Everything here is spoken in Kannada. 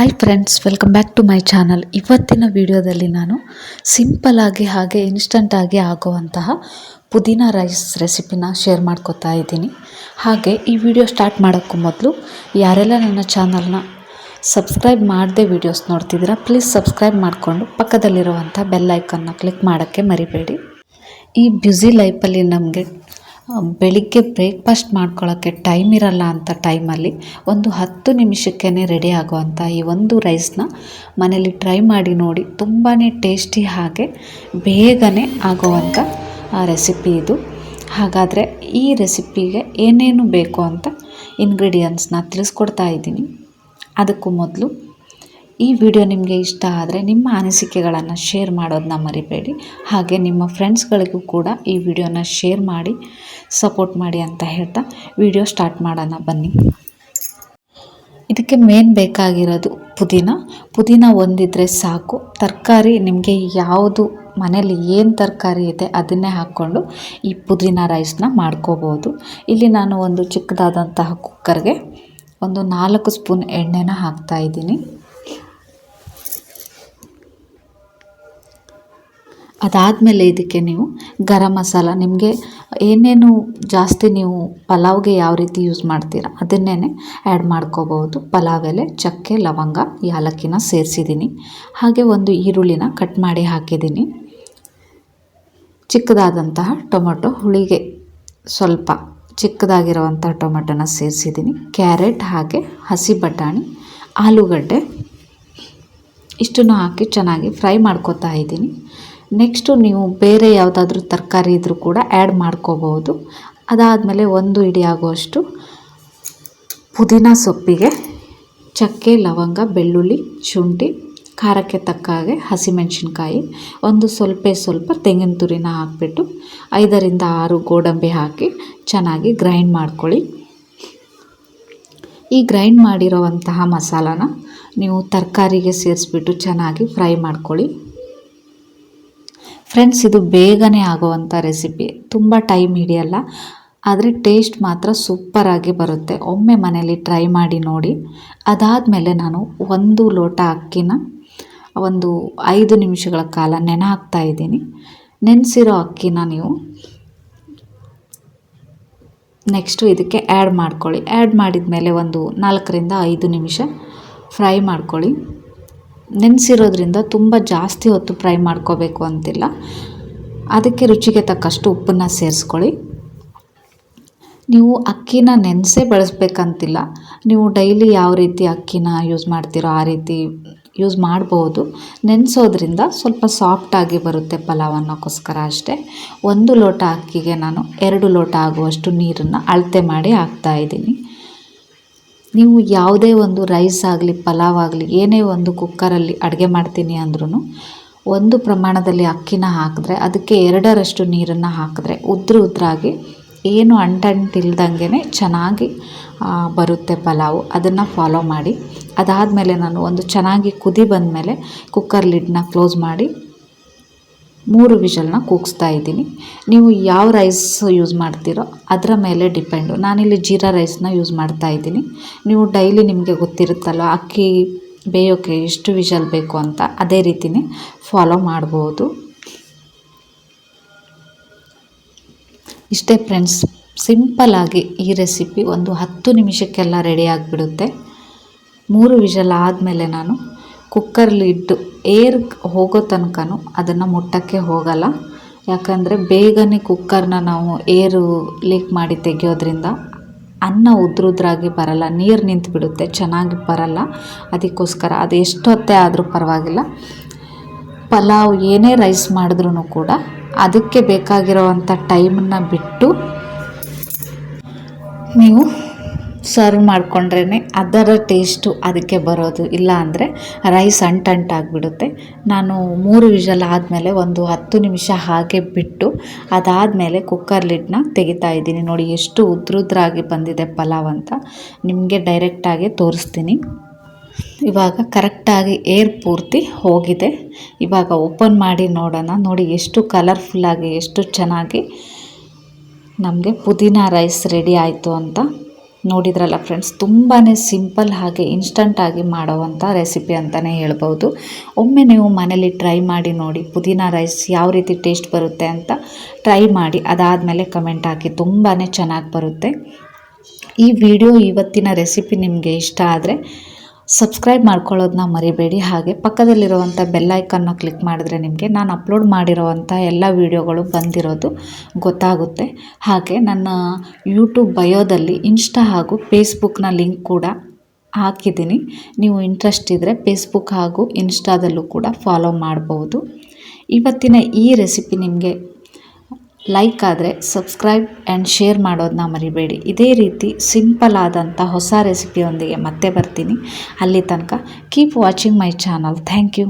Hi friends welcome back to my channel ಇವತ್ತಿನ ವಿಡಿಯೋದಲ್ಲಿ ನಾನು ಸಿಂಪಲ್ಲಾಗಿ ಹಾಗೆ ಇನ್ಸ್ಟಂಟಾಗಿ ಆಗುವಂತಹ ಪುದೀನ ರೈಸ್ ರೆಸಿಪಿನ ಶೇರ್ ಮಾಡ್ಕೋತಾ ಇದ್ದೀನಿ. ಹಾಗೆ ಈ ವಿಡಿಯೋ ಸ್ಟಾರ್ಟ್ ಮಾಡೋಕ್ಕೂ ಮೊದಲು ಯಾರೆಲ್ಲ ನನ್ನ ಚಾನಲ್ನ ಸಬ್ಸ್ಕ್ರೈಬ್ ಮಾಡದೆ ವಿಡಿಯೋಸ್ ನೋಡ್ತಿದ್ದೀರಾ ಪ್ಲೀಸ್ ಸಬ್ಸ್ಕ್ರೈಬ್ ಮಾಡಿಕೊಂಡು ಪಕ್ಕದಲ್ಲಿರುವಂಥ ಬೆಲ್ ಐಕನ್ನ ಕ್ಲಿಕ್ ಮಾಡೋಕ್ಕೆ ಮರಿಬೇಡಿ. ಈ ಬ್ಯುಸಿ ಲೈಫಲ್ಲಿ ನಮಗೆ ಬೆಳಿಗ್ಗೆ ಬ್ರೇಕ್ಫಾಸ್ಟ್ ಮಾಡ್ಕೊಳ್ಳೋಕ್ಕೆ ಟೈಮ್ ಇರಲ್ಲ ಅಂತ ಟೈಮಲ್ಲಿ ಒಂದು ಹತ್ತು ನಿಮಿಷಕ್ಕೇ ರೆಡಿ ಆಗುವಂಥ ಈ ಒಂದು ರೈಸ್ನ ಮನೇಲಿ ಟ್ರೈ ಮಾಡಿ ನೋಡಿ ತುಂಬಾ ಟೇಸ್ಟಿ ಹಾಗೆ ಬೇಗನೆ ಆಗುವಂಥ ರೆಸಿಪಿ ಇದು. ಹಾಗಾದರೆ ಈ ರೆಸಿಪಿಗೆ ಏನೇನು ಬೇಕು ಅಂತ ಇಂಗ್ರೀಡಿಯೆಂಟ್ಸ್ನ ತಿಳಿಸ್ಕೊಡ್ತಾ ಇದ್ದೀನಿ. ಅದಕ್ಕೂ ಮೊದಲು ಈ ವಿಡಿಯೋ ನಿಮಗೆ ಇಷ್ಟ ಆದರೆ ನಿಮ್ಮ ಅನಿಸಿಕೆಗಳನ್ನು ಶೇರ್ ಮಾಡೋದನ್ನ ಮರಿಬೇಡಿ. ಹಾಗೆ ನಿಮ್ಮ ಫ್ರೆಂಡ್ಸ್ಗಳಿಗೂ ಕೂಡ ಈ ವಿಡಿಯೋನ ಶೇರ್ ಮಾಡಿ ಸಪೋರ್ಟ್ ಮಾಡಿ ಅಂತ ಹೇಳ್ತಾ ವಿಡಿಯೋ ಸ್ಟಾರ್ಟ್ ಮಾಡೋಣ ಬನ್ನಿ. ಇದಕ್ಕೆ ಮೇನ್ ಬೇಕಾಗಿರೋದು ಪುದೀನ. ಪುದೀನ ಒಂದಿದ್ರೆ ಸಾಕು. ತರಕಾರಿ ನಿಮಗೆ ಯಾವುದು ಮನೇಲಿ ಏನು ತರಕಾರಿ ಇದೆ ಅದನ್ನೇ ಹಾಕ್ಕೊಂಡು ಈ ಪುದೀನ ರೈಸ್ನ ಮಾಡ್ಕೋಬೋದು. ಇಲ್ಲಿ ನಾನು ಒಂದು ಚಿಕ್ಕದಾದಂತಹ ಕುಕ್ಕರ್ಗೆ ಒಂದು ನಾಲ್ಕು ಸ್ಪೂನ್ ಎಣ್ಣೆನ ಹಾಕ್ತಾ ಇದ್ದೀನಿ. ಅದಾದಮೇಲೆ ಇದಕ್ಕೆ ನೀವು ಗರಂ ಮಸಾಲ, ನಿಮಗೆ ಏನೇನು ಜಾಸ್ತಿ ನೀವು ಪಲಾವ್ಗೆ ಯಾವ ರೀತಿ ಯೂಸ್ ಮಾಡ್ತೀರ ಅದನ್ನೇ ಆ್ಯಡ್ ಮಾಡ್ಕೋಬೋದು ಪಲಾವ್ ಎಲೆ, ಚಕ್ಕೆ, ಲವಂಗ, ಯಾಲಕ್ಕಿನ ಸೇರಿಸಿದ್ದೀನಿ. ಹಾಗೆ ಒಂದು ಈರುಳ್ಳಿನ ಕಟ್ ಮಾಡಿ ಹಾಕಿದ್ದೀನಿ. ಚಿಕ್ಕದಾದಂತಹ ಟೊಮೊಟೊ ಹುಳಿಗೆ ಸ್ವಲ್ಪ ಚಿಕ್ಕದಾಗಿರುವಂಥ ಟೊಮೆಟೊನ ಸೇರಿಸಿದ್ದೀನಿ. ಕ್ಯಾರೆಟ್ ಹಾಗೆ ಹಸಿ ಬಟಾಣಿ, ಆಲೂಗಡ್ಡೆ, ಇಷ್ಟನ್ನು ಹಾಕಿ ಚೆನ್ನಾಗಿ ಫ್ರೈ ಮಾಡ್ಕೋತಾ ಇದ್ದೀನಿ. ನೆಕ್ಸ್ಟು ನೀವು ಬೇರೆ ಯಾವುದಾದ್ರೂ ತರಕಾರಿ ಇದ್ದರೂ ಕೂಡ ಆ್ಯಡ್ ಮಾಡ್ಕೋಬೋದು ಅದಾದಮೇಲೆ ಒಂದು ಇಡಿ ಆಗುವಷ್ಟು ಪುದೀನ ಸೊಪ್ಪಿಗೆ, ಚಕ್ಕೆ, ಲವಂಗ, ಬೆಳ್ಳುಳ್ಳಿ, ಶುಂಠಿ, ಖಾರಕ್ಕೆ ತಕ್ಕ ಹಾಗೆ ಹಸಿಮೆಣಸಿನ್ಕಾಯಿ, ಒಂದು ಸ್ವಲ್ಪ ಸ್ವಲ್ಪ ತೆಂಗಿನ ತುರಿನ ಹಾಕಿಬಿಟ್ಟು ಐದರಿಂದ ಆರು ಗೋಡಂಬಿ ಹಾಕಿ ಚೆನ್ನಾಗಿ ಗ್ರೈಂಡ್ ಮಾಡ್ಕೊಳ್ಳಿ. ಈ ಗ್ರೈಂಡ್ ಮಾಡಿರೋವಂತಹ ಮಸಾಲಾನ ನೀವು ತರಕಾರಿಗೆ ಸೇರಿಸ್ಬಿಟ್ಟು ಚೆನ್ನಾಗಿ ಫ್ರೈ ಮಾಡ್ಕೊಳ್ಳಿ. ಫ್ರೆಂಡ್ಸ್ ಇದು ಬೇಗನೆ ಆಗುವಂಥ ರೆಸಿಪಿ ತುಂಬ ಟೈಮ್ ಹಿಡಿಯಲ್ಲ. ಆದರೆ ಟೇಸ್ಟ್ ಮಾತ್ರ ಸೂಪರಾಗಿ ಬರುತ್ತೆ. ಒಮ್ಮೆ ಮನೇಲಿ ಟ್ರೈ ಮಾಡಿ ನೋಡಿ. ಅದಾದಮೇಲೆ ನಾನು ಒಂದು ಲೋಟ ಅಕ್ಕಿನ ಒಂದು ಐದು ನಿಮಿಷಗಳ ಕಾಲ ನೆನೆ ಹಾಕ್ತಾ ಇದ್ದೀನಿ. ನೆನೆಸಿರೋ ಅಕ್ಕಿನ ನೀವು ನೆಕ್ಸ್ಟು ಇದಕ್ಕೆ ಆ್ಯಡ್ ಮಾಡ್ಕೊಳ್ಳಿ. ಆ್ಯಡ್ ಮಾಡಿದ ಮೇಲೆ ಒಂದು ನಾಲ್ಕರಿಂದ ಐದು ನಿಮಿಷ ಫ್ರೈ ಮಾಡ್ಕೊಳ್ಳಿ. ನೆನೆಸಿರೋದ್ರಿಂದ ತುಂಬ ಜಾಸ್ತಿ ಹೊತ್ತು ಫ್ರೈ ಮಾಡ್ಕೋಬೇಕು ಅಂತಿಲ್ಲ. ಅದಕ್ಕೆ ರುಚಿಗೆ ತಕ್ಕಷ್ಟು ಉಪ್ಪನ್ನು ಸೇರಿಸ್ಕೊಳ್ಳಿ. ನೀವು ಅಕ್ಕಿನ ನೆನೆಸೇ ಬಳಸಬೇಕಂತಿಲ್ಲ. ನೀವು ಡೈಲಿ ಯಾವ ರೀತಿ ಅಕ್ಕಿನ ಯೂಸ್ ಮಾಡ್ತೀರೋ ಆ ರೀತಿ ಯೂಸ್ ಮಾಡಬಹುದು ನೆನೆಸೋದ್ರಿಂದ ಸ್ವಲ್ಪ ಸಾಫ್ಟಾಗಿ ಬರುತ್ತೆ ಪಲಾವ್ ಅನ್ನೋಕ್ಕೋಸ್ಕರ ಅಷ್ಟೇ. ಒಂದು ಲೋಟ ಅಕ್ಕಿಗೆ ನಾನು ಎರಡು ಲೋಟ ಆಗುವಷ್ಟು ನೀರನ್ನು ಅಳತೆ ಮಾಡಿ ಹಾಕ್ತಾಯಿದ್ದೀನಿ ನೀವು ಯಾವುದೇ ಒಂದು ರೈಸ್ ಆಗಲಿ, ಪಲಾವ್ ಆಗಲಿ, ಏನೇ ಒಂದು ಕುಕ್ಕರಲ್ಲಿ ಅಡುಗೆ ಮಾಡ್ತೀನಿ ಅಂದ್ರೂ ಒಂದು ಪ್ರಮಾಣದಲ್ಲಿ ಅಕ್ಕಿನ ಹಾಕಿದ್ರೆ, ಅದಕ್ಕೆ ಎರಡರಷ್ಟು ನೀರನ್ನು ಹಾಕಿದ್ರೆ, ಉದ್ರ ಉದ್ರಾಗಿ ಏನು ಅಂಟಂಟಿಲ್ದಂಗೆ ಚೆನ್ನಾಗಿ ಬರುತ್ತೆ ಪಲಾವು. ಅದನ್ನು ಫಾಲೋ ಮಾಡಿ, ಅದಾದಮೇಲೆ ನಾನು ಒಂದು ಚೆನ್ನಾಗಿ ಕುದಿ ಬಂದ ಮೇಲೆ ಕುಕ್ಕರ್ ಲಿಡ್ನ ಕ್ಲೋಸ್ ಮಾಡಿ ಮೂರು ವಿಷಲ್ನ ಕೂಗಿಸ್ತಾ ಇದ್ದೀನಿ. ನೀವು ಯಾವ ರೈಸ್ ಯೂಸ್ ಮಾಡ್ತೀರೋ ಅದರ ಮೇಲೆ ಡಿಪೆಂಡು ನಾನಿಲ್ಲಿ ಜೀರಾ ರೈಸ್ನ ಯೂಸ್ ಮಾಡ್ತಾ ಇದ್ದೀನಿ. ನೀವು ಡೈಲಿ ನಿಮಗೆ ಗೊತ್ತಿರುತ್ತಲ್ಲ ಅಕ್ಕಿ ಬೇಯೋಕ್ಕೆ ಎಷ್ಟು ವಿಷಲ್ ಬೇಕು ಅಂತ ಅದೇ ರೀತಿಯೇ ಫಾಲೋ ಮಾಡ್ಬೋದು. ಇಷ್ಟೇ ಫ್ರೆಂಡ್ಸ್ ಸಿಂಪಲ್ಲಾಗಿ ಈ ರೆಸಿಪಿ ಒಂದು ಹತ್ತು ನಿಮಿಷಕ್ಕೆಲ್ಲ ರೆಡಿ ಆಗಿಬಿಡುತ್ತೆ. ಮೂರು ವಿಷಲ್ ಆದಮೇಲೆ ನಾನು ಕುಕ್ಕರ್ಲಿಟ್ಟು ಏರ್ ಹೋಗೋ ತನಕನೂ ಅದನ್ನು ಮುಟ್ಟಕ್ಕೆ ಹೋಗಲ್ಲ. ಯಾಕಂದರೆ ಬೇಗನೆ ಕುಕ್ಕರ್ನ ನಾವು ಏರು ಲೀಕ್ ಮಾಡಿ ತೆಗೆಯೋದ್ರಿಂದ ಅನ್ನ ಉದ್ರುದ್ರಾಗಿ ಬರಲ್ಲ, ನೀರು ನಿಂತು ಬಿಡುತ್ತೆ ಚೆನ್ನಾಗಿ ಬರಲ್ಲ. ಅದಕ್ಕೋಸ್ಕರ ಅದು ಎಷ್ಟೊತ್ತೇ ಆದರೂ ಪರವಾಗಿಲ್ಲ. ಪಲಾವ್ ಏನೇ ರೈಸ್ ಮಾಡಿದ್ರೂ ಕೂಡ ಅದಕ್ಕೆ ಬೇಕಾಗಿರೋವಂಥ ಟೈಮನ್ನು ಬಿಟ್ಟು ನೀವು ಸರ್ವ್ ಮಾಡಿಕೊಂಡ್ರೇ ಅದರ ಟೇಸ್ಟು ಅದಕ್ಕೆ ಬರೋದು. ಇಲ್ಲ ಅಂದರೆ ರೈಸ್ ಅಂಟಂಟಾಗಿಬಿಡುತ್ತೆ ನಾನು ಮೂರು ವಿಷಲ್ ಆದಮೇಲೆ ಒಂದು ಹತ್ತು ನಿಮಿಷ ಹಾಗೆ ಬಿಟ್ಟು ಅದಾದಮೇಲೆ ಕುಕ್ಕರ್ ಲಿಡ್ನ ತೆಗಿತಾ ಇದ್ದೀನಿ. ನೋಡಿ ಎಷ್ಟು ಉದ್ರುದ್ರಾಗಿ ಬಂದಿದೆ ಪಲಾವ್ ಅಂತ. ನಿಮಗೆ ಡೈರೆಕ್ಟಾಗಿ ತೋರಿಸ್ತೀನಿ. ಇವಾಗ ಕರೆಕ್ಟಾಗಿ ಏರ್ ಪೂರ್ತಿ ಹೋಗಿದೆ. ಇವಾಗ ಓಪನ್ ಮಾಡಿ ನೋಡೋಣ. ನೋಡಿ ಎಷ್ಟು ಕಲರ್ಫುಲ್ಲಾಗಿ ಎಷ್ಟು ಚೆನ್ನಾಗಿ ನಮಗೆ ಪುದೀನ ರೈಸ್ ರೆಡಿ ಆಯಿತು ಅಂತ. ನೋಡಿದ್ರಲ್ಲ ಫ್ರೆಂಡ್ಸ್ ತುಂಬಾ ಸಿಂಪಲ್ ಹಾಗೆ ಇನ್ಸ್ಟಂಟಾಗಿ ಮಾಡೋವಂಥ ರೆಸಿಪಿ ಅಂತಲೇ ಹೇಳ್ಬೋದು ಒಮ್ಮೆ ನೀವು ಮನೇಲಿ ಟ್ರೈ ಮಾಡಿ ನೋಡಿ, ಪುದೀನ ರೈಸ್ ಯಾವ ರೀತಿ ಟೇಸ್ಟ್ ಬರುತ್ತೆ ಅಂತ ಟ್ರೈ ಮಾಡಿ, ಅದಾದಮೇಲೆ ಕಮೆಂಟ್ ಹಾಕಿ ತುಂಬಾ ಚೆನ್ನಾಗಿ ಬರುತ್ತೆ. ಈ ವಿಡಿಯೋ ಇವತ್ತಿನ ರೆಸಿಪಿ ನಿಮಗೆ ಇಷ್ಟ ಆದರೆ ಸಬ್ಸ್ಕ್ರೈಬ್ ಮಾಡ್ಕೊಳ್ಳೋದನ್ನ ಮರಿಬೇಡಿ. ಹಾಗೆ ಪಕ್ಕದಲ್ಲಿರುವಂಥ ಬೆಲ್ಲೈಕನ್ನ ಕ್ಲಿಕ್ ಮಾಡಿದ್ರೆ ನಿಮಗೆ ನಾನು ಅಪ್ಲೋಡ್ ಮಾಡಿರೋವಂಥ ಎಲ್ಲ ವೀಡಿಯೋಗಳು ಬಂದಿರೋದು ಗೊತ್ತಾಗುತ್ತೆ. ಹಾಗೆ ನನ್ನ ಯೂಟ್ಯೂಬ್ ಬಯೋದಲ್ಲಿ ಇನ್ಸ್ಟಾ ಹಾಗೂ ಫೇಸ್ಬುಕ್ನ ಲಿಂಕ್ ಕೂಡ ಹಾಕಿದ್ದೀನಿ. ನೀವು ಇಂಟ್ರೆಸ್ಟ್ ಇದ್ದರೆ ಫೇಸ್ಬುಕ್ ಹಾಗೂ ಇನ್ಸ್ಟಾದಲ್ಲೂ ಕೂಡ ಫಾಲೋ ಮಾಡ್ಬೋದು. ಇವತ್ತಿನ ಈ ರೆಸಿಪಿ ನಿಮಗೆ ಲೈಕ್ ಆದರೆ ಸಬ್ಸ್ಕ್ರೈಬ್ ಆ್ಯಂಡ್ ಶೇರ್ ಮಾಡೋದನ್ನ ಮರಿಬೇಡಿ. ಇದೇ ರೀತಿ ಸಿಂಪಲ್ ಆದಂಥ ಹೊಸ ರೆಸಿಪಿಯೊಂದಿಗೆ ಮತ್ತೆ ಬರ್ತೀನಿ. ಅಲ್ಲಿ ತನಕ keep watching my channel thank you